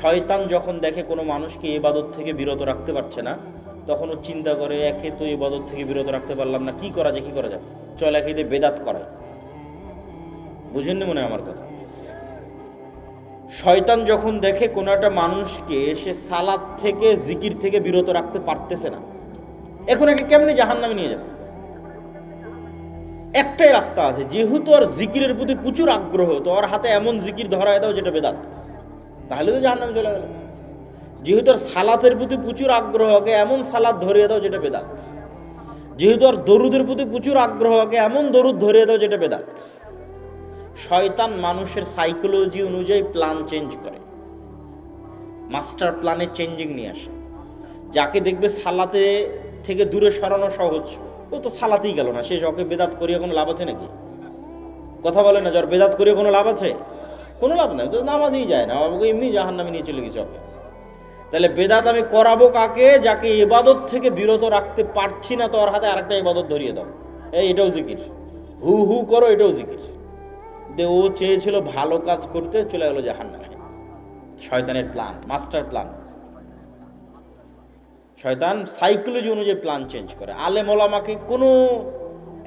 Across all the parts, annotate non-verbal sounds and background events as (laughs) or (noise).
শয়তান যখন দেখে কোনো মানুষকে ইবাদত থেকে বিরত রাখতে পারছে না তখন ও চিন্তা করে, একে তো ইবাদত থেকে বিরত রাখতে পারলাম না, কি করা যায়, কি করা যায়? চল একে বেদাত করায়। বুঝেননি মনে আমার কথা? শয়তান যখন দেখে কোনো একটা মানুষকে সে সালাদ থেকে, জিকির থেকে বিরত রাখতে পারতেছে না, এখন একে কেমনি জাহান নামে নিয়ে যাবে? একটাই রাস্তা আছে, যেহেতু আর জিকিরের প্রতি প্রচুর আগ্রহ, তো ওর হাতে এমন জিকির ধরায় দাও যেটা বেদাত। তাহলে তো জাহান নামে চলে গেল। যেহেতু আর সালাতের প্রতি প্রচুর আগ্রহ ওকে, এমন সালাদ ধরিয়ে দাও যেটা বেদাত। যেহেতু আর দরুদের প্রতি প্রচুর আগ্রহ ওকে, এমন দরুদ ধরিয়ে দাও যেটা বেদাত। শয়তান মানুষের সাইকোলজি অনুযায়ী প্ল্যান চেঞ্জ করে। মাস্টার প্ল্যানে চেঞ্জিং নিয়ে আসে। যাকে দেখবে সালাতে থেকে দূরে সরানো সহজ, ও তো সালাতেই গেল না। সে ওকে বেদাত করিয়ে কোনো লাভ আছে নাকি? কথা বলে না যার বেদাত করিয়ে কোনো লাভ আছে? কোনো লাভ নাই। তো নামাজেই যায় না। ওকে এমনি জাহান নামে নিয়ে চলে গেছে ওকে। তাহলে বেদাত আমি করাবো কাকে? যাকে এবাদত থেকে বিরত রাখতে পারছি না, তো ওর হাতে আরেকটা ইবাদত ধরিয়ে দাও। এই, এটাও জিকির। হু হু করো, এটাও জিকির। দে, ও চেয়েছিল ভালো কাজ করতে, চলে গেলো জাহান নামে শয়তানের প্ল্যান মাস্টার প্ল্যান শয়তান সাইকোলজি অনুযায়ী প্ল্যান চেঞ্জ করে। আলেম ওলামাকে কোনো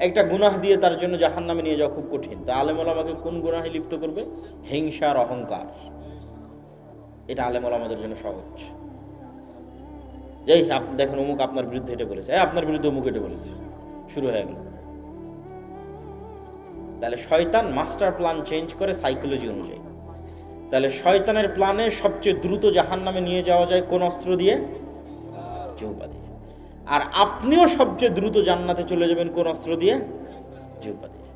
একটা গুনাহ দিয়ে তার জন্য জাহান নামে নিয়ে যাওয়া খুব কঠিন। তা আলেম ওলামাকে কোন গুনাহে লিপ্ত করবে? হিংসার অহংকার। এটা আলেম ওলামাদের জন্য সহজ। যাই আপনি দেখেন অমুক আপনার বিরুদ্ধে এটা বলেছে। আপনার বিরুদ্ধে অমুক এটা বলেছে। শুরু হয়ে গেল। তাহলে শয়তান মাস্টার প্ল্যান চেঞ্জ করে সাইকোলজি অনুযায়ী। তাহলে শয়তানের প্ল্যানে সবচেয়ে দ্রুত জাহান নামে নিয়ে যাওয়া যায় কোন অস্ত্র দিয়ে? দিয়ে। আর আপনিও সবচেয়ে দ্রুত জান্নাতে চলে যাবেন কোন অস্ত্র দিয়ে? জৌপা দিয়ে।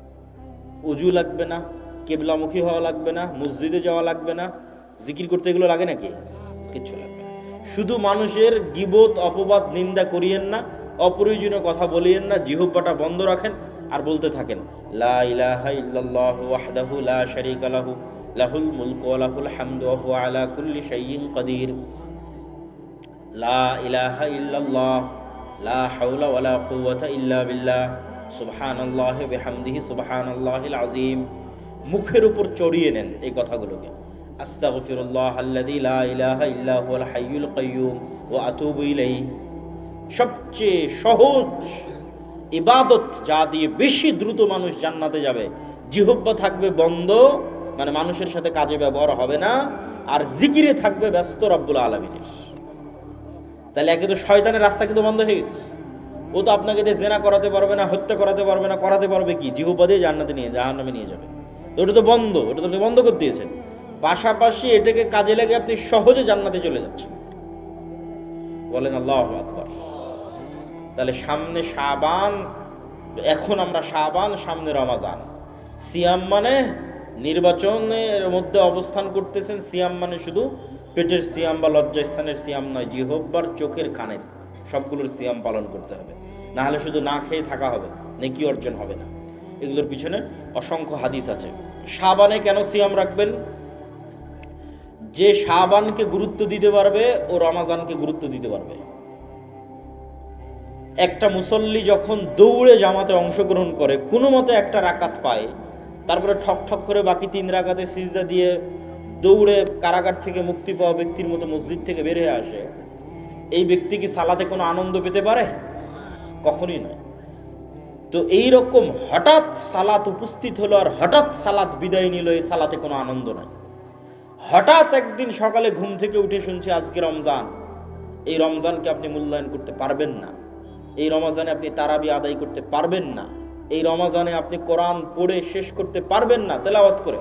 উজু লাগবে না, কেবলামুখী হওয়া লাগবে না, মসজিদে যাওয়া লাগবে না, জিকির করতে এগুলো লাগে নাকি? কিচ্ছু লাগবে না। শুধু মানুষের গিবত, অপবাদ, নিন্দা করিয়েন না, অপ্রয়োজনীয় কথা বলিয়েন না, জিহব্বাটা বন্ধ রাখেন আর বলতে থাকেন, লা ইলাহা ইল্লাল্লাহু ওয়াহদাহু লা শারীকা লাহু, লাহুল মুলকু ওয়া লাহুল হামদু ওয়া হুয়া আলা কুল্লি শাইইন কাদির। লা ইলাহা ইল্লাল্লাহ। লা হাওলা ওয়ালা কুওয়াতা ইল্লা বিল্লাহ। সুবহানাল্লাহি বিহামদিহি সুবহানাল্লাহিল আযীম। মুখের উপর চড়িয়ে নেন এই কথাগুলোকে। আস্তাগফিরুল্লাহ আল্লাযী লা ইলাহা ইল্লা হুয়াল হাইয়ুল কাইয়্যুম ওয়া আতুবু ইলাইহি। সবচেয়ে সহজ ইবাদত যা দিয়ে বেশি দ্রুত মানুষ জান্নাতে যাবে। জিহব্বা থাকবে বন্ধ মানে মানুষের সাথে কাজে ব্যবহার হবে না। আর জিকিরে থাকবে ব্যস্ত রব্বুল আলমিনের। তাহলে একে তো শয়তানের রাস্তা কিন্তু বন্ধ হয়ে গেছে। ও তো আপনাকে দিয়ে জেনা করাতে পারবে না, হত্যা করাতে পারবে না, করাতে পারবে কি? জিহব্বা দিয়ে জান্নাতে নিয়ে জাহান নামে নিয়ে যাবে। ওটা তো বন্ধ, ওটা তো আপনি বন্ধ করে দিয়েছেন। পাশাপাশি এটাকে কাজে লেগে আপনি সহজে জান্নাতে চলে যাচ্ছেন। বলেন আল্লাহ আকবর। তাহলে সামনে শাবান, এখন আমরা শাবান, সামনে রমাজান। সিয়াম মানে নির্বাচনের মধ্যে অবস্থান করতেছেন, সিয়াম মানে শুধু পেটের সিয়াম বা লজ্জাস্থানের সিয়াম নয় জিহব্বার চোখের কানের। সবগুলোর সিয়াম পালন করতে হবে। না হলে শুধু না খেয়ে থাকা হবে, নেকি অর্জন হবে না। এগুলোর পিছনে অসংখ্য হাদিস আছে। সাবানে কেন সিয়াম রাখবেন? যে সাবানকে গুরুত্ব দিতে পারবে ও রমাজানকে গুরুত্ব দিতে পারবে। একটা মুসল্লি যখন দৌড়ে জামাতে অংশগ্রহণ করে, কোনো মতে একটা রাকাত পায়, তারপরে ঠক ঠক করে বাকি তিন রাকাতে সিজদা দিয়ে দৌড়ে কারাগার থেকে মুক্তি পাওয়া ব্যক্তির মতো মসজিদ থেকে বের হয়ে আসে। এই ব্যক্তি কি সালাতে কোনো আনন্দ পেতে পারে? কখনই নয়। তো এই রকম হঠাৎ সালাত উপস্থিত হলো আর হঠাৎ সালাত বিদায় নিল, এই সালাতে কোনো আনন্দ নাই। হঠাৎ একদিন সকালে ঘুম থেকে উঠে শুনছি আজকে রমজান। এই রমজানকে আপনি মূল্যায়ন করতে পারবেন না। এই রমজানে আপনি তারাবি আদায় করতে পারবেন না। এই রমজানে আপনি কোরআন পড়ে শেষ করতে পারবেন না। তেলাওয়াত করে।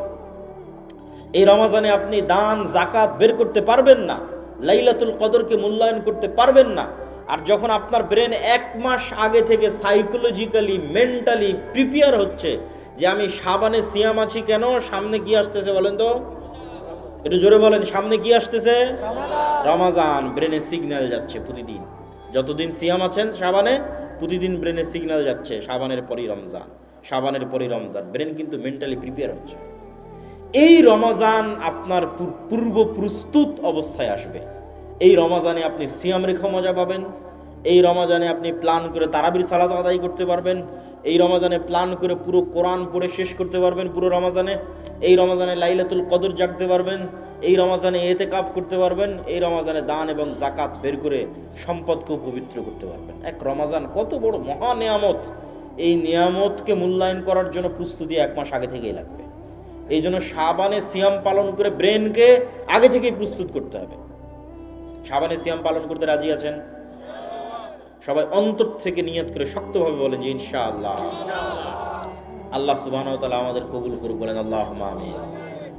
এই রমাজানে আপনি দান জাকাত বের করতে পারবেন না। লাইলাতুল কদরকে মূল্যায়ন করতে পারবেন না। আর যখন আপনার ব্রেন এক মাস আগে থেকে সাইকোলজিক্যালি, মেন্টালি প্রিপেয়ার হচ্ছে যে আমি সাবানে সিয়াম আছি কেন, সামনে কি আসতেছে বলেন তো? একটু জোরে বলেন, সামনে কি আসতেছে? রমাজান, ব্রেনে সিগন্যাল যাচ্ছে প্রতিদিন। যতদিন সিয়াম আছেন সাবানে, প্রতিদিন ব্রেনে সিগন্যাল যাচ্ছে সাবানের পরই রমজান, সাবানের পরই রমজান। ব্রেন কিন্তু মেন্টালি প্রিপেয়ার হচ্ছে। এই রমাজান আপনার পূর- পূর্ব প্রস্তুত অবস্থায় আসবে। এই রমাজানে আপনি সিয়াম রেখা মজা পাবেন। এই রমাজানে আপনি প্ল্যান করে তারাবির সালাত আদায় করতে পারবেন। এই রমাজানে প্ল্যান করে পুরো কোরআন পড়ে শেষ করতে পারবেন পুরো রমাজানে। এই রমাজানে লাইলাতুল কদর জাগতে পারবেন। এই রমাজানে এতে কাফ করতে পারবেন। এই রমাজানে দান এবং জাকাত বের করে সম্পদকেও পবিত্র করতে পারবেন। এক রমাজান কত বড় মহা নিয়ামত। এই নিয়ামতকে মূল্যায়ন করার জন্য প্রস্তুতি এক মাস আগে থেকেই লাগবে। এই জন্য সাবানে সিয়াম পালন করে ব্রেনকে আগে থেকেই প্রস্তুত করতে হবে। সাবানে সিয়াম পালন করতে রাজি আছেন? সবাই অন্তর থেকে নিয়ত করে শক্তভাবে বলেন যে ইনশাআল্লাহ। আল্লাহ সুবাহ আমাদের কবুল করুক, বলেন আল্লাহ আমিন।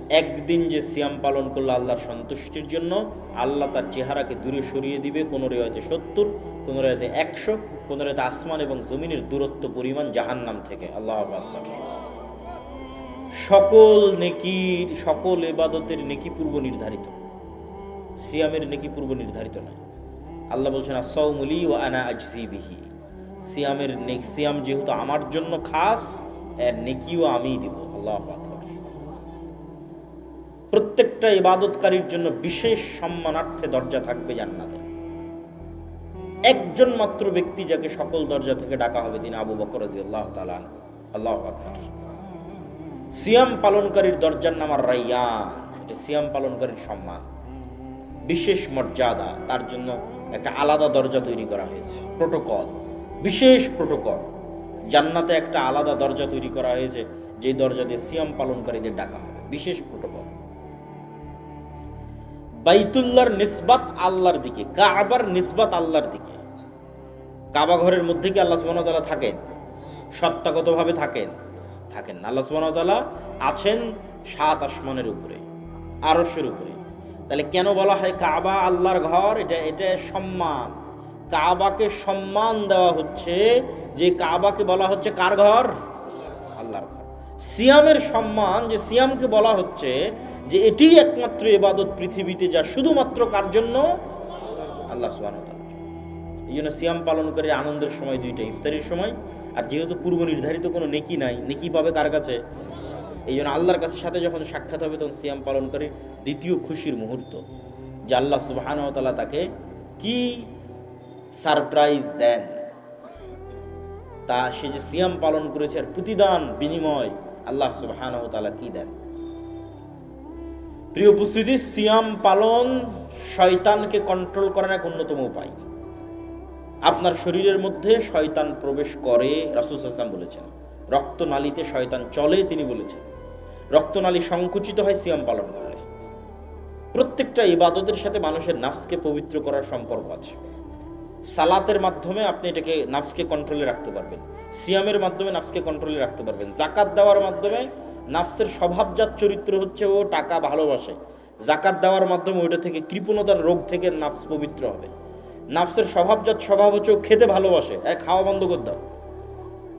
একদিন যে সিয়াম পালন করল আল্লাহর সন্তুষ্টির জন্য আল্লাহ তার চেহারাকে দূরে সরিয়ে দিবে। কোনো রেওয়াতে সত্তর, কোনো রেওয়াতে একশো, কোনো রেওয়াতে আসমান এবং জমিনের দূরত্ব পরিমাণ জাহান্নাম থেকে। আল্লাহ আকবার। সকল নেকির, সকল এবাদতের নেকি পূর্ব নির্ধারিত। সিয়ামের নেকি পূর্ব নির্ধারিত নয়। আল্লাহ বলছেন আসৌমুলি ও আনা বিহি। সিয়ামের নে সিয়াম যেহেতু আমার জন্য খাস, এর নেকিও আমিই দিব। আল্লাহ প্রত্যেকটা ইবাদতকারীর জন্য বিশেষ সম্মানার্থে দরজা থাকবে জান্নাতে। একজন মাত্র ব্যক্তি যাকে সকল দরজা থেকে ডাকা হবে, তিনি আবু বকর রাজি আল্লাহ তালান আল্লাহ আকবার। সিয়াম পালনকারীর দরজার নাম আর রাইয়ান এটা সিয়াম পালনকারীর সম্মান। বিশেষ মর্যাদা। তার জন্য একটা আলাদা দরজা তৈরি করা হয়েছে। প্রোটোকল। বিশেষ প্রোটোকল। জান্নাতে একটা আলাদা দরজা তৈরি করা হয়েছে, যে দরজা দিয়ে সিয়াম পালনকারীদের ডাকা হবে। বিশেষ প্রোটোকল। বাইতুল্লাহর নিসবাত আল্লাহর দিকে, কাবার নিসবাত আল্লাহর দিকে। কাবা ঘরের মধ্যে কি আল্লাহ সুবহানাহু ওয়া তাআলা থাকেন? সত্তাগতভাবে থাকেন। থাকেন। না। আল্লাহ তাআলা আছেন সাত আসমানের উপরে, আরশের উপরে। তাহলে কেন বলা হয় কাবা আল্লাহর ঘর? এটা এটা সম্মান। কাবাকে সম্মান দেওয়া হচ্ছে যে কাবাকে বলা হচ্ছে কার ঘর? আল্লাহর ঘর। সিয়ামের সম্মান যে সিয়ামকে বলা হচ্ছে যে এটি একমাত্র ইবাদত পৃথিবীতে যা শুধুমাত্র কার জন্য? আল্লাহ তাআলার এই জন্য সিয়াম পালন করে আনন্দের সময়, দুইটা ইফতারির সময়। আর যেহেতু পূর্ব নির্ধারিত কোনো নেকি নাই, নেকি পাবে কার কাছে? এই জন্য আল্লাহর কাছে সাথে যখন সাক্ষাৎ হবে, তখন সিয়াম পালন করে দ্বিতীয় খুশির মুহূর্ত, যে আল্লাহ সুবহানাহু ওয়া তাকে কি সারপ্রাইজ দেন? তা সে যে সিয়াম পালন করেছে আর প্রতিদান বিনিময় আল্লাহ তাআলা কি দেন? প্রিয় উপস্থিতি, সিয়াম পালন শয়তানকে কন্ট্রোল করার এক অন্যতম উপায়। আপনার শরীরের মধ্যে শয়তান প্রবেশ করে, রাসুল হাসান বলেছেন। রক্তনালীতে শয়তান চলে, তিনি বলেছেন। রক্তনালী সংকুচিত হয়, সিয়াম পালন করলে প্রত্যেকটা ইবাদতের সাথে মানুষের নাফসকে পবিত্র করার সম্পর্ক আছে। সালাতের মাধ্যমে আপনি এটাকে নাফসকে কন্ট্রোলে রাখতে পারবেন। সিয়ামের মাধ্যমে নাফসকে কন্ট্রোলে রাখতে পারবেন। জাকাত দেওয়ার মাধ্যমে নাফসের স্বভাবজাত চরিত্র হচ্ছে, ও টাকা ভালোবাসে। জাকাত দেওয়ার মাধ্যমে ওইটা থেকে কৃপণতার রোগ থেকে নাফস পবিত্র হবে। নাফসের স্বভাবজাত স্বভাব হচ্ছে খেতে ভালোবাসে। এক খাওয়া বন্ধ করে দাও।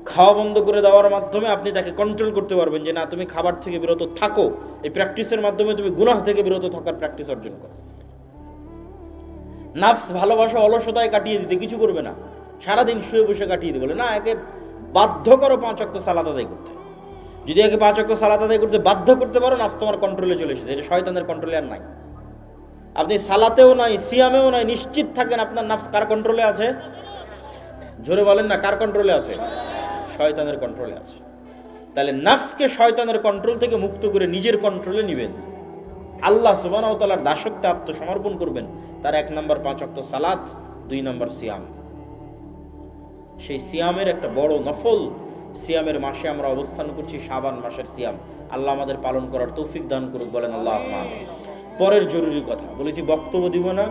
খাওয়া বন্ধ করে দেওয়ার মাধ্যমে আপনি তাকে কন্ট্রোল করতে পারবেন যে, না, তুমি খাবার থেকে বিরত থাকো। এই প্র্যাকটিসের মাধ্যমে তুমি গুনাহ থেকে বিরত থাকার প্র্যাকটিস অর্জন করো। নাফস ভালোবাসা অলসতায় কাটিয়ে দিতে কিছু করবে না। সারাদিন শুয়ে বসে কাটিয়ে দিবে বলে, না, একে বাধ্য করো পাঁচ অক্ট সালাত আদায় করতে। যদি একে পাঁচ অক্ট সালাত আদায় করতে বাধ্য করতে পারো, নাফস তোমার কন্ট্রোলে চলে এসেছে। এটা শয়তানের কন্ট্রোলে আর নাই। আপনি সালাতেও নাই, সিয়ামেও নাই, নিশ্চিত থাকেন আপনার নাফস কার কন্ট্রোলে আছে? জোরে বলেন না, কার কন্ট্রোলে আছে? শয়তানের কন্ট্রোলে আছে। তাহলে নাফসকে শয়তানের কন্ট্রোল থেকে মুক্ত করে নিজের কন্ট্রোলে নেবেন। আল্লাহ সুবাহ তালার দাসত্বে আত্মসমর্পণ করবেন। তার এক নম্বর পাঁচ অক্ট সালাত, দুই নম্বর সিয়াম। সেই সিয়ামের একটা বড় নফল। সিয়ামের মাসে আমরা অবস্থান করছি শাবান মাসের সিয়াম। আল্লাহ আমাদের পালন করার তৌফিক দান করুক, বলেন আল্লাহ। পরের জরুরি কথা। বলেছি বক্তব্য দিব না,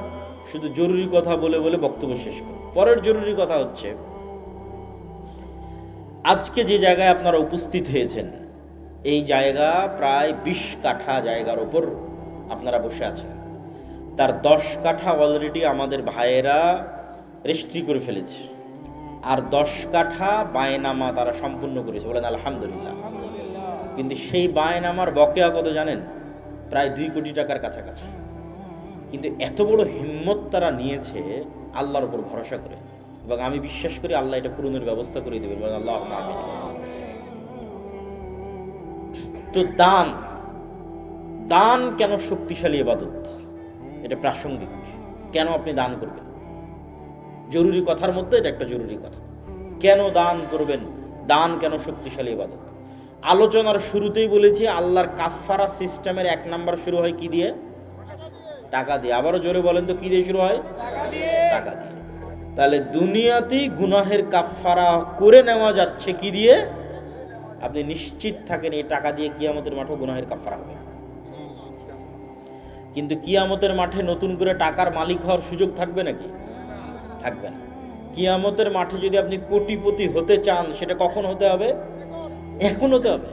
শুধু জরুরি কথা বলে বলে বক্তব্য শেষ করব। পরের জরুরি কথা হচ্ছে, আজকে যে জায়গায় আপনারা উপস্থিত হয়েছেন, এই জায়গা প্রায় বিশ কাঠা জায়গার ওপর আপনারা বসে আছেন। তার দশ কাঠা অলরেডি আমাদের ভাইয়েরা রেজিস্ট্রি করে ফেলেছে। আর দশ কাঠা বায়নামা তারা সম্পূর্ণ করেছে। বলেন আলহামদুলিল্লাহ। কিন্তু সেই বায়নামার বকেয়া কত জানেন? প্রায় দুই কোটি টাকার কাছাকাছি। কিন্তু এত বড় হিম্মত তারা নিয়েছে আল্লাহর উপর ভরসা করে। এবং আমি বিশ্বাস করি আল্লাহ এটা পূরণের ব্যবস্থা করে দেবেন। বলেন, আল্লাহ তো দান দান কেন শক্তিশালী এবাদত এটা প্রাসঙ্গিক। কেন আপনি দান করবেন? জরুরি কথার মধ্যে এটা একটা জরুরি কথা। কেন দান করবেন? দান কেন শক্তিশালী ইবাদত? আলোচনার শুরুতেই বলেছি, আল্লাহর কাফফারা সিস্টেমের এক নাম্বার শুরু হয় কি দিয়ে? টাকা দিয়ে। আবারও জোরে বলেন তো, কি দিয়ে শুরু হয়? টাকা দিয়ে। তাহলে দুনিয়াতেই গুনাহের কাফফারা করে নেওয়া যাচ্ছে কি দিয়ে? আপনি নিশ্চিত থাকেন এই টাকা দিয়ে কিয়ামতের মাঠে গুনাহের কাফফারা হবে। কিন্তু কিয়ামতের মাঠে নতুন করে টাকার মালিক হওয়ার সুযোগ থাকবে নাকি? থাকবে না। কিয়ামতের মাঠে যদি আপনি কোটিপতি হতে চান, সেটা কখন হতে হবে? এখন হতে হবে।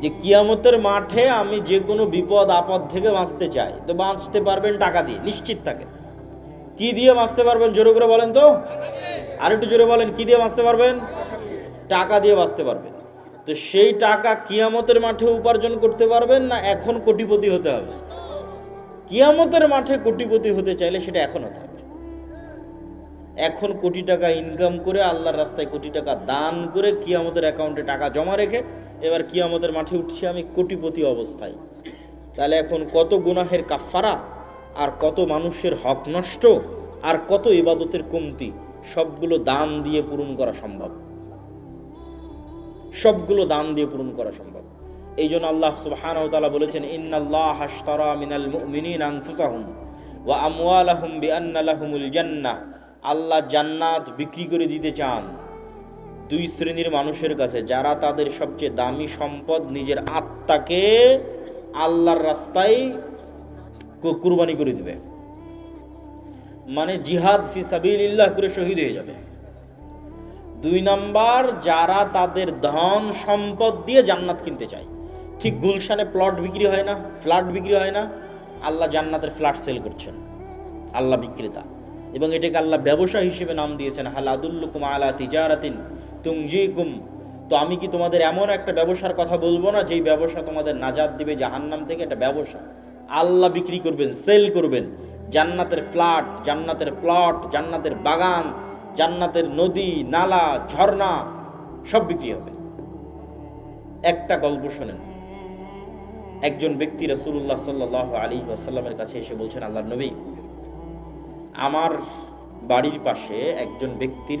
যে কিয়ামতের মাঠে আমি যে কোনো বিপদ, আপদ থেকে বাঁচতে চাই, তো বাঁচতে পারবেন টাকা দিয়ে, নিশ্চিত থাকে। কি দিয়ে বাঁচতে পারবেন? জোরে করে বলেন তো। আর একটু জোরে বলেন, কি দিয়ে বাঁচতে পারবেন? টাকা দিয়ে বাঁচতে পারবেন। তো সেই টাকা কিয়ামতের মাঠে উপার্জন করতে পারবেন না এখন কোটিপতি হতে হবে? কিয়ামতের মাঠে কোটিপতি হতে চাইলে সেটা এখন হতে হবে এখন কোটি টাকা ইনকাম করে আল্লাহর রাস্তায় কোটি টাকা দান করে কিয়ামতের অ্যাকাউন্টে টাকা জমা রেখে এবার কিয়ামতের মাঠে উঠছি আমি কোটিপতি অবস্থায়। তাহলে এখন কত গুনাহের কাফারা আর কত মানুষের হক নষ্ট, আর কত ইবাদতের কমতি, সবগুলো দান দিয়ে পূরণ করা সম্ভব। সবগুলো দান দিয়ে পূরণ করা সম্ভব। এই জন্য আল্লাহ সুবহানাহু ওয়া তাআলা বলেছেন, ইন্নাল্লাহ হাশতারা মিনাল মুমিনিনা আনফুসাহুম ওয়া আমওয়ালাহুম বিআন্না জান্নাহ। আল্লাহ জান্নাত বিক্রি করে দিতে চান। দুই শ্রেণির মানুষের কাছে যারা তাদের সবচেয়ে দামি সম্পদ নিজের আত্মাকে আল্লাহর রাস্তায় কুরবানি করে দিবে। মানে জিহাদ ফি সাবিলিল্লাহ করে শহীদ হয়ে যাবে। দুই নাম্বার, যারা তাদের ধন সম্পদ দিয়ে জান্নাত কিনতে চায়। ঠিক গুলশানে প্লট বিক্রি হয় না, ফ্ল্যাট বিক্রি হয় না, আল্লাহ জান্নাতের ফ্ল্যাট সেল করছেন। আল্লাহ বিক্রেতা। এবং এটাকে আল্লাহ ব্যবসা হিসেবে নাম দিয়েছেন, হাল আদুল্লুকুম আলা তিজারাতিন তুংজিকুম। তো আমি কি তোমাদের এমন একটা ব্যবসার কথা বলব না, যেই ব্যবসা তোমাদের নাজাদ দিবে জাহান্নাম থেকে? একটা ব্যবসা। আল্লাহ বিক্রি করবেন, সেল করবেন। জান্নাতের ফ্ল্যাট, জান্নাতের প্লট, জান্নাতের বাগান, জান্নাতের নদী, নালা, ঝর্ণা, সব বিক্রি হবে। একটা গল্প শোনেন। একজন ব্যক্তি রসুল্লাহ সাল্লাহ আলী আসাল্লামের কাছে এসে বলছেন আল্লাহ নবী আমার বাড়ির পাশে একজন ব্যক্তির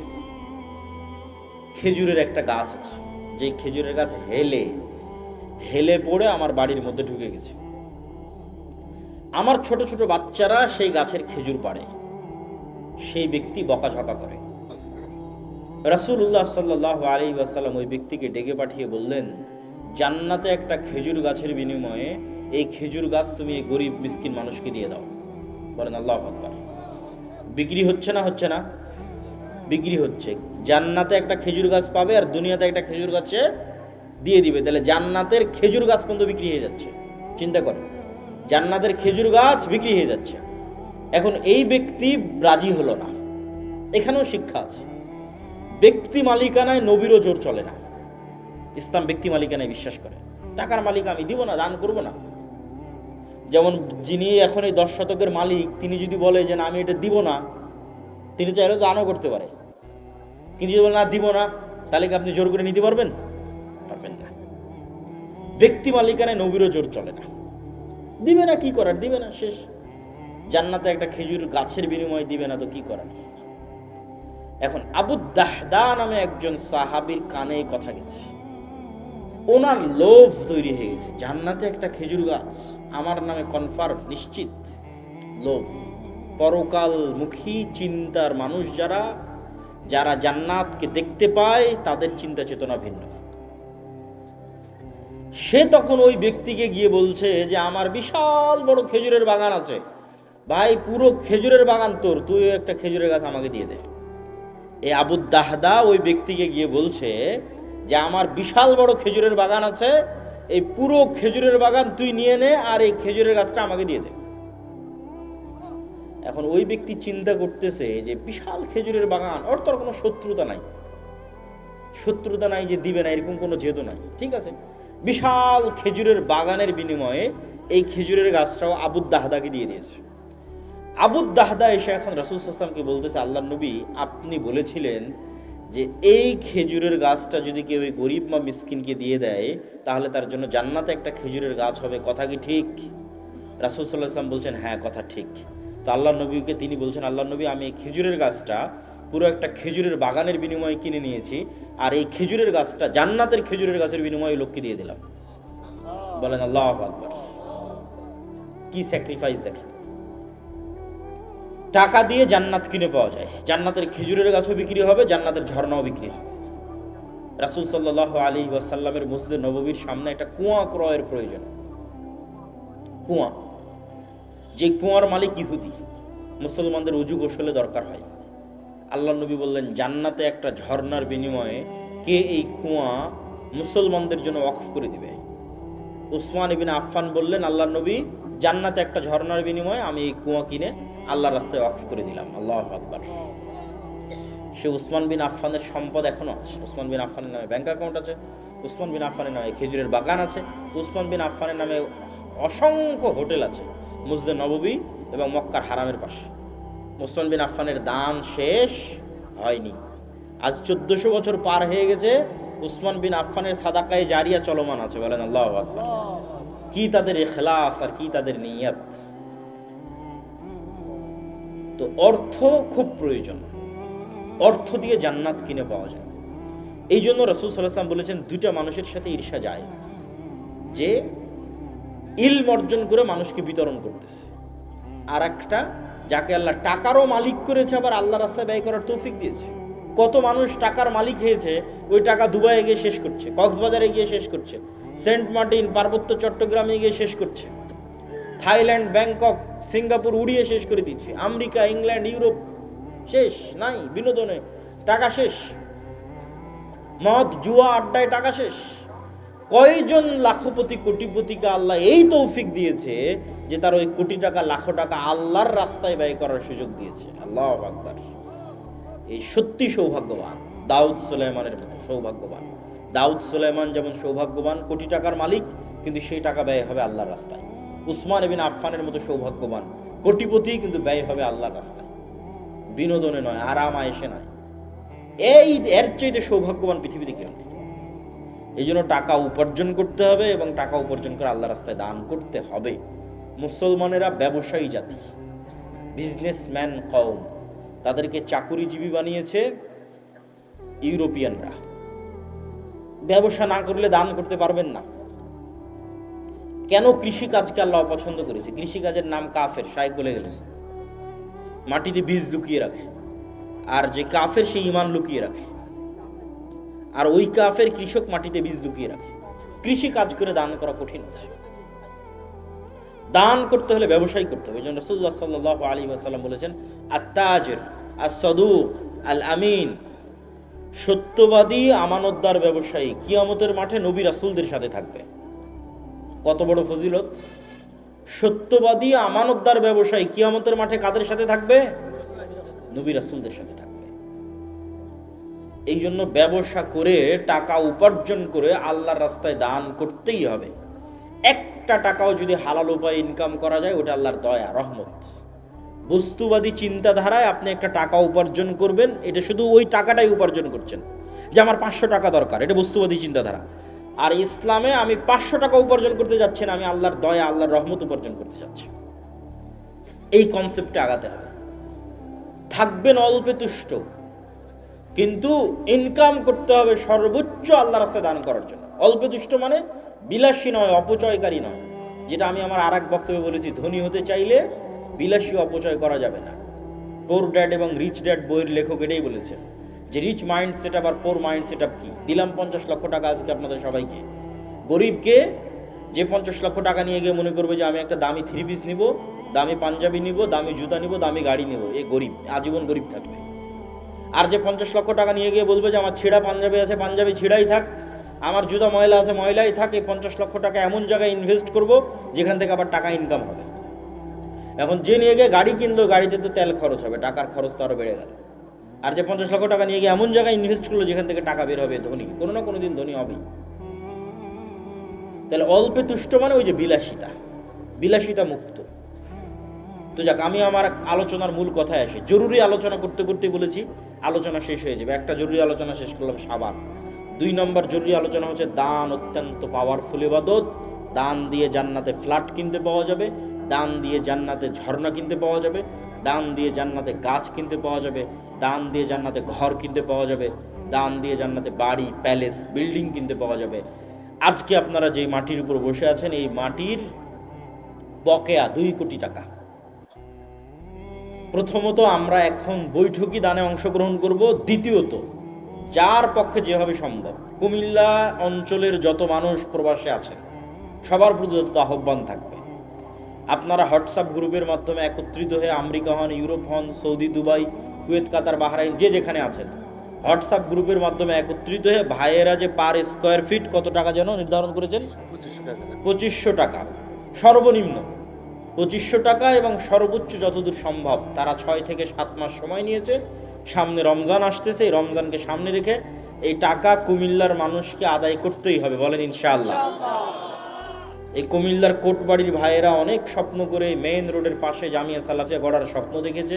খেজুরের একটা গাছ আছে। যে খেজুরের গাছ হেলে হেলে পড়ে আমার বাড়ির মধ্যে ঢুকে গেছে। আমার ছোট ছোট বাচ্চারা সেই গাছের খেজুর পাড়ে। সেই ব্যক্তি বকাঝকা করে। রাসূলুল্লাহ সাল্লাহ আলী ওয়াসাল্লাম ওই ব্যক্তিকে ডেকে পাঠিয়ে বললেন, জান্নাতে একটা খেজুর গাছের বিনিময়ে এই খেজুর গাছ তুমি এই গরিব, মিসকিন মানুষকে দিয়ে দাও। বলেন আল্লাহ আকবার। বিক্রি হচ্ছে না হচ্ছে না। বিক্রি হচ্ছে। জান্নাতে একটা খেজুর গাছ পাবে আর দুনিয়াতে একটা খেজুর গাছে দিয়ে দিবে। তাহলে জান্নাতের খেজুর গাছ পর্যন্ত বিক্রি হয়ে যাচ্ছে। চিন্তা করে জান্নাতের খেজুর গাছ বিক্রি হয়ে যাচ্ছে। এখন এই ব্যক্তি রাজি হলো না। এখানেও শিক্ষা আছে। ব্যক্তি মালিকানায় নবীরও জোর চলে না। ইসলাম ব্যক্তি মালিকানায় বিশ্বাস করে। টাকার মালিক আমি দিব না, দান করব না। যেমন যিনি এখন এই দশ শতকের মালিক, তিনি যদি বলে যে না, আমি এটা দিব না, তিনি চাইলে দানও করতে পারে। কিন্তু যদি বলে না, দিব না, তাহলে কি আপনি জোর করে নিতে পারবেন? পারবেন না। ব্যক্তি মালিকানায় নবীরও জোর চলে না। দিবে না, কি করার? দিবে না, শেষ। জান্নাতে একটা খেজুর গাছের বিনিময়ে দিবে না, তো কি করার? এখন আবু দাহদা নামে একজন সাহাবীর কানে কথা গেছে। ওনার লোভ তৈরি হয়ে গেছে। জান্নাতে একটা খেজুর গাছ, আমার নামে কনফার্ম নিশ্চিত, লোভ। পরকাল মুখী চিন্তার মানুষ যারা যারা জান্নাতকে দেখতে পায়, তাদের চিন্তা চেতনা ভিন্ন। সে তখন ওই ব্যক্তিকে গিয়ে বলছে যে, আমার বিশাল বড় খেজুরের বাগান আছে। ভাই, পুরো খেজুরের বাগান তোর তুই একটা খেজুরের গাছ আমাকে দিয়ে দে। এ আবু দাহদা ওই ব্যক্তিকে গিয়ে বলছে যে আমার বিশাল বড় খেজুরের বাগান আছে, এই পুরো খেজুরের বাগান তুই নিয়ে নে আর এই খেজুরের গাছটা আমাকে দিয়ে দে। এখন ওই ব্যক্তি চিন্তা করতেছে যে বিশাল খেজুরের বাগান, ওর তোর কোনো শত্রুতা নাই। শত্রুতা নাই যে দিবে না, এরকম কোনো জেদও নাই। ঠিক আছে? বিশাল খেজুরের বাগানের বিনিময়ে এই খেজুরের গাছটাও আবুদ দাহদাকে দিয়ে দিয়েছে। আবুদ দাহদা এসে এখন রসুল সাল্লামকে বলতেছে আল্লাহ নবী, আপনি বলেছিলেন যে এই খেজুরের গাছটা যদি কেউ ওই গরিব বা মিসকিনকে দিয়ে দেয়, তাহলে তার জন্য জান্নাতে একটা খেজুরের গাছ হবে। কথা কি ঠিক? রাসুল সাল্লাহ সাল্লাম বলছেন হ্যাঁ কথা ঠিক। তো আল্লাহ নবীকে তিনি বলছেন, আল্লাহ নবী, আমি এই খেজুরের গাছটা পুরো একটা খেজুরের বাগানের বিনিময়ে কিনে নিয়েছি, আর এই খেজুরের গাছটা জান্নাতের খেজুরের গাছের বিনিময়ে লোককে দিয়ে দিলাম। বলেন, আল্লাহ আকবর। কি স্যাক্রিফাইস দেখেন। টাকা দিয়ে জান্নাত কিনে পাওয়া যায়। জান্নাতের খেজুরের গাছও বিক্রি হবে, জান্নাতের ঝর্ণাও বিক্রি হবে। রাসুল সাল্লাহ আলী ওয়াসাল্লামের মসজিদ নববীর সামনে একটা কুয়া ক্রয়ের প্রয়োজন। কুয়া। যে কুয়ার মালিক ইহুদি। মুসলমানদের উজু গোসলে দরকার হয়। আল্লাহ নবী বললেন, জান্নাতে একটা ঝর্ণার বিনিময়ে কে এই কুয়া মুসলমানদের জন্য অকফ করে দিবে? উসমান ইবিন আফফান বললেন আল্লাহ নবী জান্নাতে একটা ঝর্নার বিনিময়ে আমি এই কুয়া কিনে আল্লাহ রাস্তায় অকফ করে দিলাম। আল্লাহ আকবর। সে উসমান বিন আফফানের সম্পদ এখনও আছে। উসমান বিন আফফানের নামে ব্যাংক অ্যাকাউন্ট আছে, উসমান বিন আফফানের নামে খেজুরের বাগান আছে, উসমান বিন আফফানের নামে অসংখ্য হোটেল আছে, মুসজিদ নববী এবং মক্কার হারামের পাশে। উসমান বিন আফফানের দান শেষ হয়নি। আজ চোদ্দশো বছর পার হয়ে গেছে, উসমান বিন আফফানের সাদাকায় জারিয়া চলমান আছে বলেন আল্লাহ আকবার। কি তাদের এখলাস আর কি তাদের নিয়ত? তো অর্থ খুব প্রয়োজন। অর্থ দিয়ে জান্নাত কিনে পাওয়া যায়। এই জন্য রসুল সাল্লাহাম বলেছেন, দুইটা মানুষের সাথে ঈর্ষা যায় যে ইলম অর্জন করে মানুষকে বিতরণ করতেছে। আর একটা যাকে আল্লাহ টাকারও মালিক করেছে, আবার আল্লাহ রাস্তায় ব্যয় করার তৌফিক দিয়েছে। কত মানুষ টাকার মালিক হয়েছে, ওই টাকা দুবাইয়ে গিয়ে শেষ করছে, কক্সবাজারে গিয়ে শেষ করছে। সেন্ট মার্টিন পার্বত্য চট্টগ্রামে গিয়ে শেষ করছে। থাইল্যান্ড, ব্যাংকক, সিঙ্গাপুর উড়িয়ে শেষ করে দিচ্ছে। আমেরিকা, ইংল্যান্ড, ইউরোপ শেষ, নাই, বিনোদনে টাকা শেষ। মদ, জুয়া আড্ডায় টাকা শেষ। কয়জন লাখপতি, কোটিপতিকে আল্লাহ এই তৌফিক দিয়েছে যে তার ওই কোটি টাকা, লাখো টাকা আল্লাহর রাস্তায় ব্যয় করার সুযোগ দিয়েছে। আল্লাহ আকবার। এই সত্যি সৌভাগ্যবান, দাউদ সুলাইমানের মতো সৌভাগ্যবান। দাউদ সুলাইমান যেমন সৌভাগ্যবান কোটি টাকার মালিক, কিন্তু সেই টাকা ব্যয় হবে আল্লাহর রাস্তায়। উসমান এবিন আফফানের মতো সৌভাগ্যবান কোটিপতি কিন্তু ব্যয় হবে আল্লাহর রাস্তায়। বিনোদনে নয় আরাম আয়েসে নয়। এই এর চাইতে সৌভাগ্যবান পৃথিবীতে কেউ নেই। এই জন্য টাকা উপার্জন করতে হবে এবং টাকা উপার্জন করে আল্লাহ রাস্তায় দান করতে হবে। মুসলমানেরা ব্যবসায়ী জাতি বিজনেসম্যান কম তাদেরকে চাকুরিজীবী বানিয়েছে ইউরোপিয়ানরা। ব্যবসা না করলে দান করতে পারবেন না। কেন কৃষিকাজকে আল্লাহ পছন্দ করেছে? কৃষিকাজের নাম কাফের শাহেক বলে গেলেন। মাটিতে বীজ লুকিয়ে রাখে, আর যে কাফের সেই ইমান লুকিয়ে রাখে। আর ওই কাফের কৃষক মাটিতে বীজ লুকিয়ে রাখে। কৃষি কাজ করে দান করা কঠিন আছে। দান করতে হলে ব্যবসায় করতে হবে। রসুল্লাহ সাল্লাহ আলী আসাল্লাম বলেছেন আত্মাজের আর সদুক আল আমিন সত্যবাদী আমানতদার ব্যবসায়ী কিয়ামতের মাঠে নবী রাসুলদের সাথে থাকবে। কত বড় ফজিলত? সত্যবাদী আমানতদার ব্যবসায়ী কিয়ামতের মাঠে কাদের সাথে থাকবে? নবী রাসুলদের সাথে থাকবে। এই জন্য ব্যবসা করে, টাকা উপার্জন করে আল্লাহর রাস্তায় দান করতেই হবে। একটা টাকাও যদি হালাল উপায় ইনকাম করা যায়, ওটা আল্লাহর দয়া, রহমত। বস্তুবাদী চিন্তাধারায় আপনি একটা টাকা উপার্জন করবেন, এটা শুধু ওই টাকাটাই উপার্জন করছেন যে আমার পাঁচশো টাকা দরকার, এটা বস্তুবাদী চিন্তাধারা। আর ইসলামে আমি পাঁচশো টাকা উপার্জন করতে যাচ্ছি না, আমি আল্লাহর দয়া, আল্লাহর রহমত উপার্জন করতে যাচ্ছি। এই কনসেপ্টে আগাতে হবে। থাকবেন অল্পে তুষ্ট, কিন্তু ইনকাম করতে হবে সর্বোচ্চ আল্লাহ রাস্তায় দান করার জন্য। অল্পে তুষ্ট মানে বিলাসী নয়, অপচয়কারী নয়। যেটা আমি আমার আর এক বক্তব্যে বলেছি, ধনী হতে চাইলে বিলাসী অপচয় করা যাবে না। পোর ড্যাড এবং রিচ ড্যাড বইয়ের লেখক এটাই বলেছেন যে রিচ মাইন্ড সেট আপ আর পোর মাইন্ড সেট আপ কি? দিলাম পঞ্চাশ লক্ষ টাকা আজকে আপনাদের সবাইকে। গরিবকে যে পঞ্চাশ লক্ষ টাকা নিয়ে গিয়ে মনে করবে যে, আমি একটা দামি থ্রি পিস নিব, দামি পাঞ্জাবি নিব, দামি জুতা নিব, দামি গাড়ি নিব, এ গরিব, আজীবন গরিব থাকবে। আর যে পঞ্চাশ লক্ষ টাকা নিয়ে গিয়ে বলবে যে, আমার ছেঁড়া পাঞ্জাবি আছে, পাঞ্জাবি ছেঁড়াই থাক, আমার জুতা ময়লা আছে, ময়লাই থাক, এই পঞ্চাশ লক্ষ টাকা এমন জায়গায় ইনভেস্ট করব, যেখান থেকে আবার টাকা ইনকাম হবে। এখন যে নিয়ে গিয়ে গাড়ি কিনলো, গাড়িতে তো তেল খরচ হবে, টাকার খরচ তো আরও বেড়ে গেল। আর যে পঞ্চাশ লক্ষ টাকা নিয়ে গিয়ে এমন জায়গায় ইনভেস্ট করল, যেখান থেকে টাকা বের হবে ধনী, কোনো না কোনো দিন ধনী হবেই। তাহলে অল্পে তুষ্ট মানে ওই যে বিলাসিতা বিলাসিতা মুক্ত। তো যাক, আমি আমার আলোচনার মূল কথায় আসি। জরুরি আলোচনা করতে করতে বলেছি, আলোচনা শেষ হয়ে যাবে। একটা জরুরি আলোচনা শেষ করলাম, সাবান। দুই নম্বর জরুরি আলোচনা হচ্ছে, দান অত্যন্ত পাওয়ারফুল ইবাদত। দান দিয়ে জান্নাতে ফ্ল্যাট কিনতে পাওয়া যাবে। দান দিয়ে জান্নাতে ঝর্ণা কিনতে পাওয়া যাবে, দান দিয়ে জান্নাতে গাছ কিনতে পাওয়া যাবে, দান দিয়ে জান্নাতে ঘর কিনতে পাওয়া যাবে, দান দিয়ে জান্নাতে বাড়ি, প্যালেস, বিল্ডিং কিনতে পাওয়া যাবে। আজকে আপনারা যে মাটির উপর বসে আছেন, এই মাটির বকেয়া দুই কোটি টাকা। প্রথমত আমরা এখন বৈঠকি দানে অংশগ্রহণ করব, দ্বিতীয়ত যার পক্ষে যেভাবে সম্ভব। কুমিল্লা অঞ্চলের যত মানুষ প্রবাসে আছেন, সবার প্রতি তত আহ্বান থাকবে। আপনারা হোয়াটসঅ্যাপ গ্রুপের মাধ্যমে একত্রিত হয়ে আমেরিকা হন ইউরোপ হন Saudi Dubai Kuwait Qatar Bahrain যে যেখানে আছেন। হোয়াটসঅ্যাপ গ্রুপের মাধ্যমে একত্রিত হয়ে ভাইয়েরা যে পার স্কোয়ার ফিট কত টাকা যেন নির্ধারণ করেছেন? পঁচিশশো টাকা। পঁচিশশো টাকা। সর্বনিম্ন পঁচিশশো টাকা এবং সর্বোচ্চ যতদূর সম্ভব তারা ছয় থেকে সাত মাস সময় নিয়েছে। সামনে রমজান আসতেছে এই রমজানকে সামনে রেখে এই টাকা কুমিল্লার মানুষকে আদায় করতেই হবে বলেন ইনশাআল্লাহ। এই কুমিল্লার কোটবাড়ির ভাইয়েরা অনেক স্বপ্ন করে মেইন রোডের পাশে জামিয়া সালাফিয়া গড়ার স্বপ্ন দেখেছে।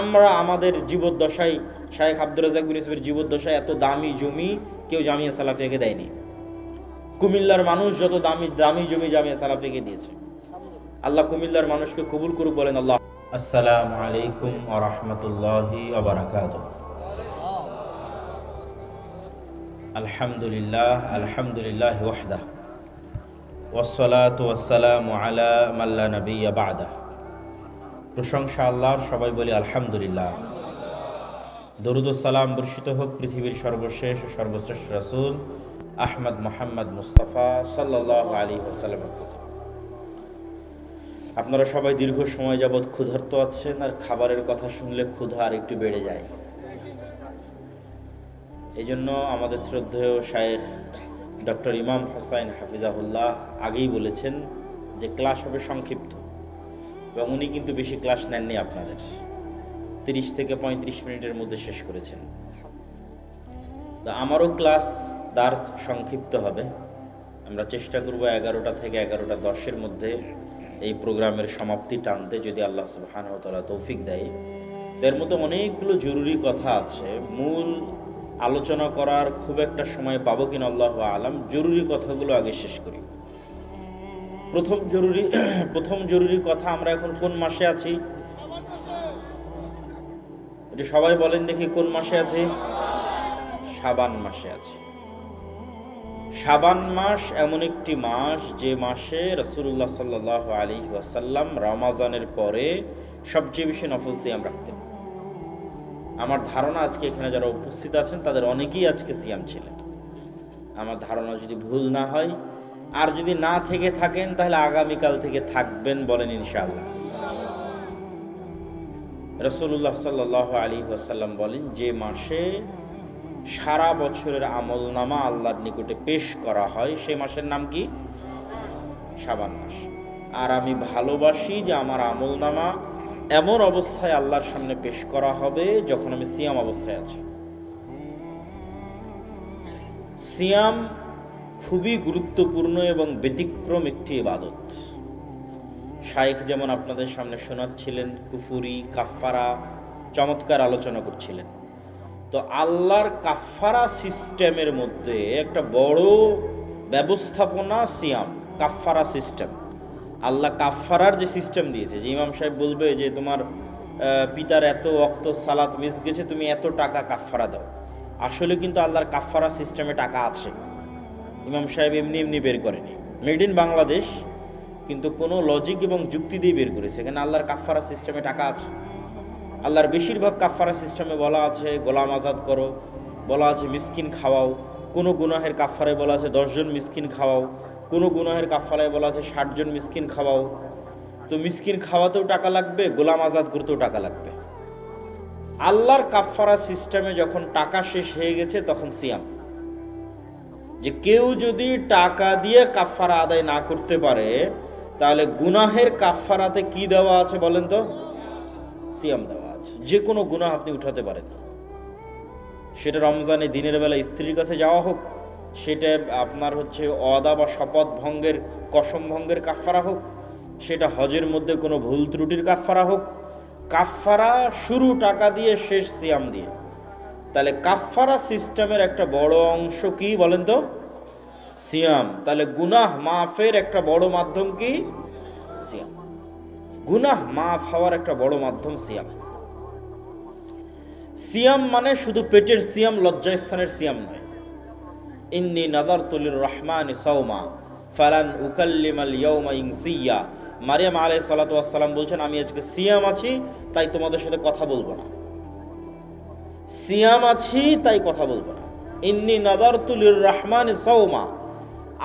আমরা আমাদের জীবদ্দশায় শাহেখ আব্দুর রাজাক বিন জীবদ্দশায় এত দামি জমি কেউ জামিয়া সালাফিয়াকে দেয়নি। কুমিল্লার মানুষ যত দামি দামি জমি জামিয়া সালাফিকে দিয়েছে। আল্লাহ কুমিল্লার মানুষকে কবুল করুক বলেন আল্লাহ। আসসালামু আলাইকুম ওয়া রাহমাতুল্লাহি ওয়া আলহামদুলিল্লাহ আলহামদুলিল্লাহ ওয়াহদা ওয়াসসালাতু ওয়াসসালামু আলা মাল্লা নাবিয়্যা বা'দা প্রশংসা আল্লাহর, সবাই বলি আলহামদুলিল্লাহ। দরুদ সালাম বর্ষিত হোক পৃথিবীর সর্বশেষ ও সর্বশ্রেষ্ঠ রাসূল আহমদ মোহাম্মদ মুস্তাফা সাল্লাল্লাহু আলাইহি ওয়াসাল্লামের প্রতি। আপনারা সবাই দীর্ঘ সময় যাবৎ ক্ষুধার্ত আছেন, আর খাবারের কথা শুনলে ক্ষুধা আর একটু বেড়ে যায়। এই জন্য আমাদের শ্রদ্ধেয় শায়ের ডক্টর ইমাম হোসাইন হাফিজাহুল্লাহ আগেই বলেছেন যে ক্লাস হবে সংক্ষিপ্ত। এবং উনি কিন্তু বেশি ক্লাস নেননি আপনাদের। তিরিশ থেকে পঁয়ত্রিশ মিনিটের মধ্যে শেষ করেছেন। তো আমারও ক্লাস দার্স সংক্ষিপ্ত হবে। আমরা চেষ্টা করব এগারোটা থেকে এগারোটা দশের মধ্যে এই প্রোগ্রামের সমাপ্তি টানতে যদি আল্লাহ সুবাহানতলা তৌফিক দেয়। তো এর মধ্যে অনেকগুলো জরুরি কথা আছে। মূল আলোচনা করার খুব একটা সময় পাবো কিনা আল্লাহ আলাম, জরুরি কথাগুলো আগে শেষ করি। প্রথম জরুরি (clears throat) প্রথম জরুরি কথা আমরা এখন কোন মাসে আছি? এটা সবাই বলেন দেখি কোন মাসে আছি? সাবান মাসে আছি। সাবান মাস এমন একটি মাস যে মাসে রসুল্লাহ সাল্লাহ আলী ওয়াসাল্লাম রমাজানের পরে সবচেয়ে বেশি নফল সিয়াম রাখতেন। আমার ধারণা আজকে এখানে যারা উপস্থিত আছেন, তাদের অনেকেই আজকে সিয়াম ছিলেন। আমার ধারণা যদি ভুল না হয়, আর যদি না থেকে থাকেন, তাহলে আগামীকাল থেকে থাকবেন বলেন ইনশাআল্লাহ। রসুল্লাহ সাল্লাহ আলী ওয়াসাল্লাম বলেন, যে মাসে সারা বছরের আমল নামা আল্লাহর নিকটে পেশ করা হয়, সে মাসের নাম কি? সাবান মাস। আর আমি ভালোবাসি যে আমার আমল নামা এমন অবস্থায় আল্লাহর সামনে পেশ করা হবে যখন আমি সিয়াম অবস্থায় আছি। সিয়াম খুবই গুরুত্বপূর্ণ এবং ব্যতিক্রম একটি ইবাদত। শাইখ যেমন আপনাদের সামনে শোনাচ্ছিলেন, কুফুরি কাফারা চমৎকার আলোচনা করছিলেন। তো আল্লাহর কাফারা সিস্টেমের মধ্যে একটা বড় ব্যবস্থাপনা সিয়াম কাফারা সিস্টেম। আল্লাহ কাফারার যে সিস্টেম দিয়েছে, যে ইমাম সাহেব বলবে যে তোমার পিতার এত অক্ত সালাত মিস গেছে, তুমি এত টাকা কাফারা দাও। আসলে কিন্তু আল্লাহর কাফারা সিস্টেমে টাকা আছে। ইমাম সাহেব এমনি এমনি বের করেনি। মেড ইন বাংলাদেশ, কিন্তু কোনো লজিক এবং যুক্তি দিয়ে বের করেছে। এখানে আল্লাহর কাফারা সিস্টেমে টাকা আছে। আল্লাহর বেশিরভাগ কাফারা সিস্টেমে বলা আছে, গোলাম আজাদ করো, বলা আছে, মিসকিন খাওয়াও। কোনো গুনাহের কাফারায় বলা আছে, দশজন মিসকিন খাওয়াও। কোনো গুনাহের কাফারায় বলা আছে ষাটজন মিসকিন খাওয়াও। তো মিসকিন খাওয়াতেও টাকা লাগবে, গোলাম আজাদ করতেও টাকা লাগবে। আল্লাহর কাফারা সিস্টেমে যখন টাকা শেষ হয়ে গেছে, তখন সিয়াম। যে কেউ যদি টাকা দিয়ে কাফারা আদায় না করতে পারে, তাহলে গুনাহের কাফারাতে কি দেওয়া আছে বলেন তো? সিয়াম দেওয়া আছে। যে কোনো গুনাহ আপনি উঠাতে পারেন। সেটা রমজানে দিনের বেলা স্ত্রীর কাছে যাওয়া হোক সেটা আপনার হচ্ছে অদা বা শপথ ভঙ্গের, কসম ভঙ্গের কাফারা হোক, সেটা হজের মধ্যে কোনো ভুল ত্রুটির কাফারা হোক কাফারা শুরু টাকা দিয়ে, শেষ সিয়াম দিয়ে। তাহলে কাফারা সিস্টেমের একটা বড় অংশ কি বলেন তো? সিয়াম। তাহলে গুনাহ মাফের একটা বড় মাধ্যম কি? সিয়াম। গুনাহ মাফ হওয়ার একটা বড় মাধ্যম সিয়াম। সিয়াম মানে শুধু পেটের সিয়াম, লজ্জাস্থানের সিয়াম নয়। ইন্নি নাদার তুলির রহমান সৌমা ফালান উকাল্লিমাল ইয়ৌমা ইংসিয়া মারিয়াম আলাই সালাতাম বলছেন, আমি আজকে সিয়াম আছি, তাই তোমাদের সাথে কথা বলব না। সিয়াম আছি, তাই কথা বলব না। ইন্নি নাদার তুলির রহমান সৌমা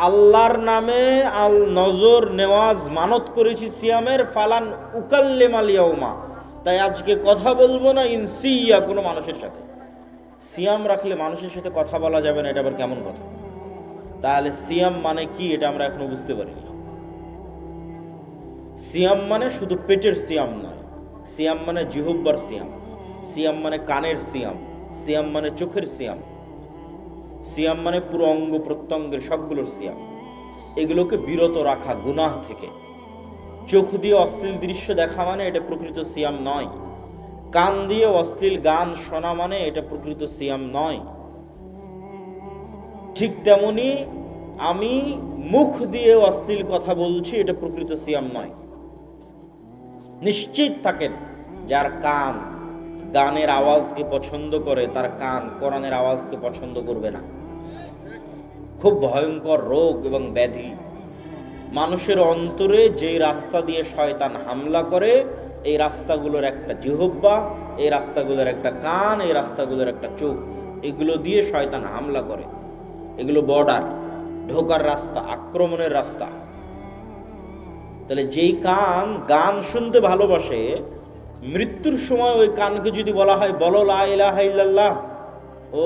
আল্লাহর নামে আল নজর নেওয়াজ মানত করেছি সিয়ামের, ফালান উকাল্লিমাল ইয়ৌমা তাই আজকে কথা বলব না ইনসিয়া কোনো মানুষের সাথে। সিয়াম রাখলে মানুষের সাথে কথা বলা যাবে না, এটা আবার কেমন কথা? তাহলে সিয়াম মানে কি, এটা আমরা এখনও বুঝতে পারিনি। সিয়াম মানে শুধু পেটের সিয়াম নয়, সিয়াম মানে জিহুব্বার সিয়াম সিয়াম মানে কানের সিয়াম সিয়াম মানে চোখের সিয়াম সিয়াম মানে পুরো অঙ্গ প্রত্যঙ্গের সবগুলোর সিয়াম। এগুলোকে বিরত রাখা গুনাহ থেকে। চোখ দিয়ে অশ্লীল দৃশ্য দেখা মানে এটা প্রকৃত সিয়াম নয়। কান দিয়ে অশ্লীল গান শোনা মানে এটা প্রকৃত সিয়াম নয়। ঠিক তেমনি আমি মুখ দিয়ে অশ্লীল কথা বলছি, এটা প্রকৃত সিয়াম নয়। নিশ্চিত থাকেন, যার কান গানের আওয়াজকে পছন্দ করে, তার কান কোরআনের আওয়াজকে পছন্দ করবে না। খুব ভয়ঙ্কর রোগ এবং ব্যাধি। মানুষের অন্তরে যেই রাস্তা দিয়ে শয়তান হামলা করে, এই রাস্তাগুলোর একটা জিহব্বা এই রাস্তাগুলোর একটা কান, এই রাস্তাগুলোর একটা চোখ, এগুলো দিয়ে শয়তান হামলা করে। এগুলো বর্ডার ঢোকার রাস্তা, আক্রমণের রাস্তা। তাহলে যেই কান, গান শুনতে ভালোবাসে, মৃত্যুর সময় ওই কানকে যদি বলা হয়, বলো লাইলাহ ও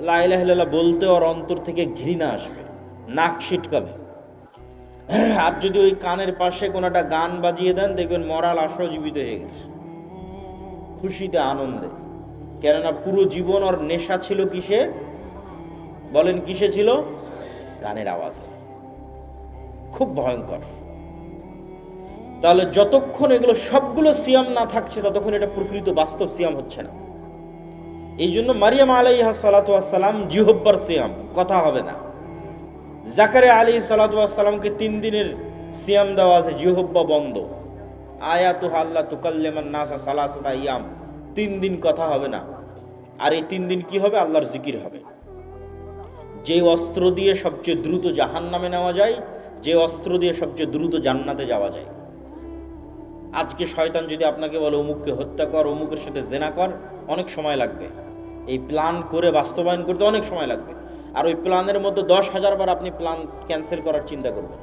লাইলাহ বলতে ওর অন্তর থেকে ঘৃণা আসবে, নাক ছিটকাবে। (laughs) আর যদি ওই কানের পাশে কোনো একটা গান বাজিয়ে দেন, দেখবেন মরাল আশাও হয়ে গেছে। খুশিতে আনন্দে। কেননা পুরো জীবন ওর নেশা ছিল কিসে? বলেন কিসে ছিল? গানের আওয়াজে। খুব ভয়ঙ্কর। তাহলে যতক্ষণ এগুলো সবগুলো সিয়াম না থাকছে, ততক্ষণ এটা প্রকৃত বাস্তব সিয়াম হচ্ছে না। এই জন্য মারিয়াম আলাইহা সালাতাম জিহব্বার সিয়াম, কথা হবে না। জাকারে আলী সালাতামকে তিন দিনের সিয়াম দেওয়া আছে জিহব্বা বন্ধ। আয়াতু আল্লাহ তুকাল্লেমান নাসা সালাসাতা ইয়াম তিন দিন কথা হবে না। আর এই তিন দিন কি হবে? আল্লাহর জিকির হবে। যে অস্ত্র দিয়ে সবচেয়ে দ্রুত জাহান নামে নেওয়া যায়, যে অস্ত্র দিয়ে সবচেয়ে দ্রুত জান্নাতে যাওয়া যায়। আজকে শয়তান যদি আপনাকে বলে, অমুককে হত্যা কর, অমুকের সাথে জেনা কর, অনেক সময় লাগবে। এই প্ল্যান করে বাস্তবায়ন করতে অনেক সময় লাগবে। আর ওই প্ল্যানের মধ্যে দশ হাজার বার আপনি প্ল্যান ক্যান্সেল করার চিন্তা করবেন।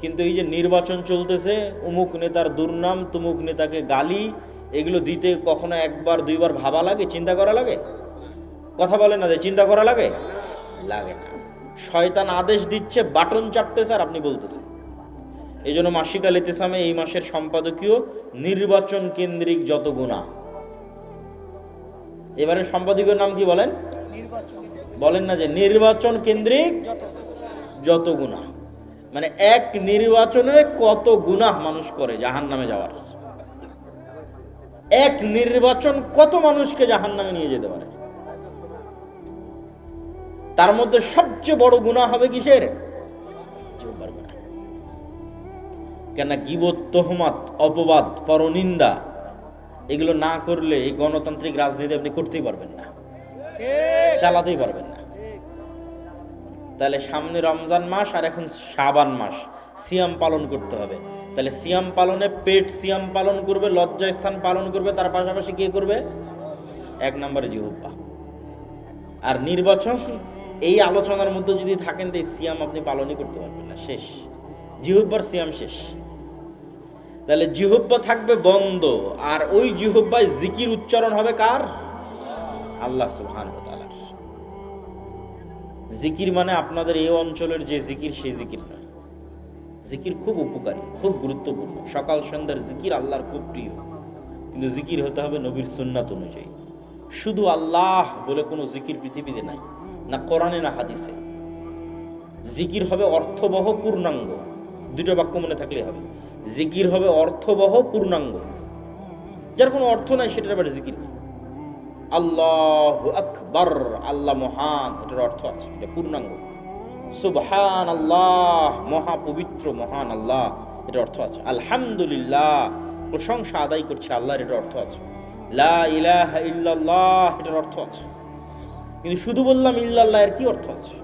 কিন্তু এই যে নির্বাচন চলতেছে, অমুক নেতার দুর্নাম, তুমুক নেতাকে গালি, এগুলো দিতে কখনো একবার, দুইবার ভাবা লাগে? চিন্তা করা লাগে? কথা বলে না যে, চিন্তা করা লাগে? লাগে না। শয়তান আদেশ দিচ্ছে, বাটন চাপতেছে আর আপনি বলতেছেন। এই জন্য মাসিক আল ইতিসামে এই মাসের সম্পাদকীয় নির্বাচন কেন্দ্রিক যত গুণা। এবারে সম্পাদকীয় নাম কি বলেন? বলেন না যে নির্বাচন কেন্দ্রিক যত গুণা মানে এক নির্বাচনে কত গুনাহ মানুষ করে জাহান নামে যাওয়ার? এক নির্বাচন কত মানুষকে জাহান নামে নিয়ে যেতে পারে? তার মধ্যে সবচেয়ে বড় গুণা হবে কিসের। কেন গিবত, তোহমাত, অপবাদ, পরনিন্দা, এগুলো না করলে এই গণতান্ত্রিক রাজনীতি আপনি করতেই পারবেন না। চালাতেই পারবেন না। তাহলে সামনে রমজান মাস আর এখন সাবান মাস। সিয়াম পালন করতে হবে। তাহলে সিয়াম পালনে পেট সিয়াম পালন করবে, লজ্জা স্থান পালন করবে, তার পাশাপাশি কে করবে? এক নম্বরে জিহুব্বা। আর নির্বাচন, এই আলোচনার মধ্যে যদি থাকেন, তো এই সিয়াম আপনি পালনই করতে পারবেন না। শেষ। জিহুব্বার সিয়াম শেষ। তাহলে জিহুব্বা থাকবে বন্ধ। আর ওই জিহুব্বায় জিকির উচ্চারণ হবে কার? আল্লাহ সুবহান জিকির মানে আপনাদের এই অঞ্চলের যে জিকির, সেই জিকির নয়। জিকির খুব উপকারী, খুব গুরুত্বপূর্ণ। সকাল সন্ধ্যার জিকির আল্লাহর খুব প্রিয়। কিন্তু জিকির হতে হবে নবীর সুন্নাত অনুযায়ী। শুধু আল্লাহ বলে কোনো জিকির পৃথিবীতে নাই, না কোরআনে না হাদিসে। জিকির হবে অর্থবহ পূর্ণাঙ্গ। দুটো বাক্য মনে থাকলে হবে। জিকির হবে অর্থবহ পূর্ণাঙ্গ। যার কোনো অর্থ নাই, সেটার ব্যাপারে জিকির আল্লাহ আকবর, আল্লাহ মহান, এটার অর্থ আছে, এটা পূর্ণাঙ্গ। সুবহান আল্লাহ মহা পবিত্র মহান আল্লাহ, এটার অর্থ আছে। আলহামদুলিল্লাহ, প্রশংসা আদায় করছে আল্লাহর, এটার অর্থ আছে। লা ইলাহা ইল্লাল্লাহ, এটার অর্থ আছে। কিন্তু শুধু বললাম ইল্লাল্লাহ, এর কি অর্থ আছে?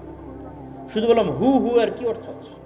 শুধু বললাম হু হু, এর কি অর্থ আছে?